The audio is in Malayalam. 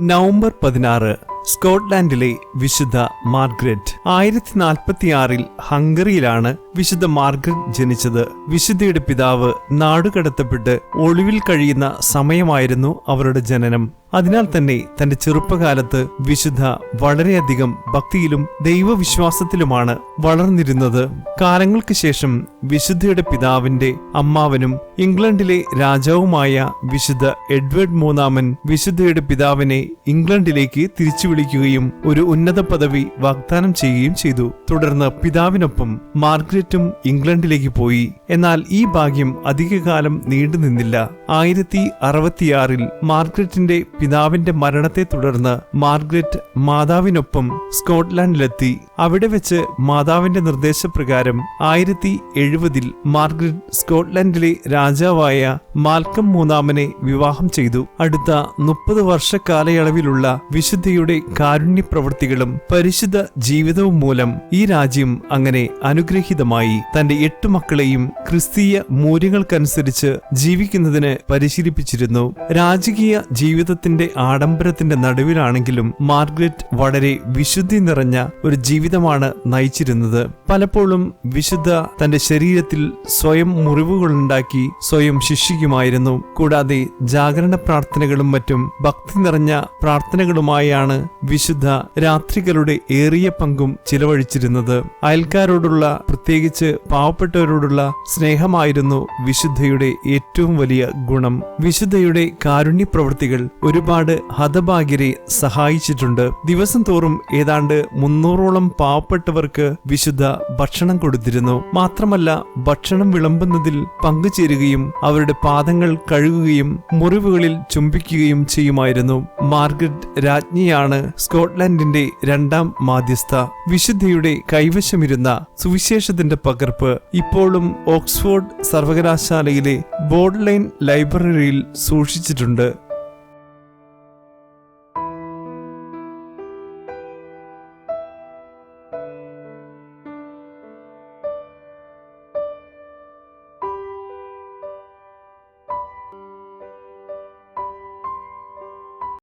നവംബർ പതിനാറ് സ്കോട്ട്ലാൻഡിലെ വിശുദ്ധ മാർഗ്രറ്റ്. ആയിരത്തി നാൽപ്പത്തിയാറിൽ ഹംഗറിയിലാണ് വിശുദ്ധ മാർഗ്രറ്റ് ജനിച്ചത്. വിശുദ്ധയുടെ പിതാവ് നാടുകടത്തപ്പെട്ട് ഒളിവിൽ കഴിയുന്ന സമയമായിരുന്നു അവരുടെ ജനനം. അതിനാൽ തന്നെ തന്റെ ചെറുപ്പകാലത്ത് വിശുദ്ധ വളരെയധികം ഭക്തിയിലും ദൈവവിശ്വാസത്തിലുമാണ് വളർന്നിരുന്നത്. കാലങ്ങൾക്ക് ശേഷം വിശുദ്ധയുടെ പിതാവിന്റെ അമ്മാവനും ഇംഗ്ലണ്ടിലെ രാജാവുമായ വിശുദ്ധ എഡ്വേർഡ് മൂന്നാമൻ വിശുദ്ധയുടെ പിതാവിനെ ഇംഗ്ലണ്ടിലേക്ക് തിരിച്ചു വിളിക്കുകയും ഒരു ഉന്നത പദവി വാഗ്ദാനം ചെയ്യുകയും ചെയ്തു. തുടർന്ന് പിതാവിനൊപ്പം മാർഗ്രറ്റും ഇംഗ്ലണ്ടിലേക്ക് പോയി. എന്നാൽ ഈ ഭാഗ്യം അധികകാലം നീണ്ടുനിന്നില്ല. ആയിരത്തി അറുപത്തിയാറിൽ മാർഗ്രറ്റിന്റെ പിതാവിന്റെ മരണത്തെ തുടർന്ന് മാർഗ്രറ്റ് മാതാവിനൊപ്പം സ്കോട്ട്ലാൻഡിലെത്തി. അവിടെ വെച്ച് മാതാവിന്റെ നിർദ്ദേശപ്രകാരം ആയിരത്തി എഴുപതിൽ മാർഗ്രറ്റ് സ്കോട്ട്ലാൻഡിലെ രാജാവായ മാൽക്കം മൂന്നാമനെ വിവാഹം ചെയ്തു. അടുത്ത മുപ്പത് വർഷ കാലയളവിലുള്ള വിശുദ്ധയുടെ കാരുണ്യ പ്രവൃത്തികളും പരിശുദ്ധ ജീവിതവും മൂലം ഈ രാജ്യം അങ്ങനെ അനുഗ്രഹീതമായി. തന്റെ എട്ട് മക്കളെയും ക്രിസ്തീയ മൂല്യങ്ങൾക്കനുസരിച്ച് ജീവിക്കുന്നതിന് പരിശീലിപ്പിച്ചിരുന്നു. രാജകീയ ജീവിതത്തിന്റെ ആഡംബരത്തിന്റെ നടുവിലാണെങ്കിലും മാർഗ്രറ്റ് വളരെ വിശുദ്ധി നിറഞ്ഞ ഒരു ജീവിതമാണ് നയിച്ചിരുന്നത്. പലപ്പോഴും വിശുദ്ധ തന്റെ ശരീരത്തിൽ സ്വയം മുറിവുകളുണ്ടാക്കി സ്വയം ശിക്ഷിക്കുമായിരുന്നു. കൂടാതെ ജാഗരണ പ്രാർത്ഥനകളും മറ്റും ഭക്തി നിറഞ്ഞ പ്രാർത്ഥനകളുമായാണ് വിശുദ്ധ രാത്രികളുടെ ഏറിയ പങ്കും ചിലവഴിച്ചിരുന്നത്. അയൽക്കാരോടുള്ള പ്രത്യേകിച്ച് പാവപ്പെട്ടവരോടുള്ള സ്നേഹമായിരുന്നു വിശുദ്ധയുടെ ഏറ്റവും വലിയ ഗുണം. വിശുദ്ധയുടെ കാരുണ്യ പ്രവൃത്തികൾ ഒരുപാട് ഹതഭാഗ്യരെ സഹായിച്ചിട്ടുണ്ട്. ദിവസം തോറും ഏതാണ്ട് മുന്നൂറോളം പാവപ്പെട്ടവർക്ക് വിശുദ്ധ ഭക്ഷണം കൊടുത്തിരുന്നു. മാത്രമല്ല ഭക്ഷണം വിളമ്പുന്നതിൽ പങ്കുചേരുകയും അവരുടെ പാദങ്ങൾ കഴുകുകയും മുറിവുകളിൽ ചുംബിക്കുകയും ചെയ്യുമായിരുന്നു. മാർഗരറ്റ് രാജ്ഞിയാണ് സ്കോട്ട്ലൻഡിന്റെ രണ്ടാം മാധ്യസ്ഥ. വിശുദ്ധയുടെ കൈവശമിരുന്ന സുവിശേഷത്തിന്റെ പകർപ്പ് ഇപ്പോഴും ഓക്സ്ഫോർഡ് സർവകലാശാലയിലെ ബോർഡ് ലൈൻ ലൈബ്രറിയിൽ സൂക്ഷിച്ചിട്ടുണ്ട്.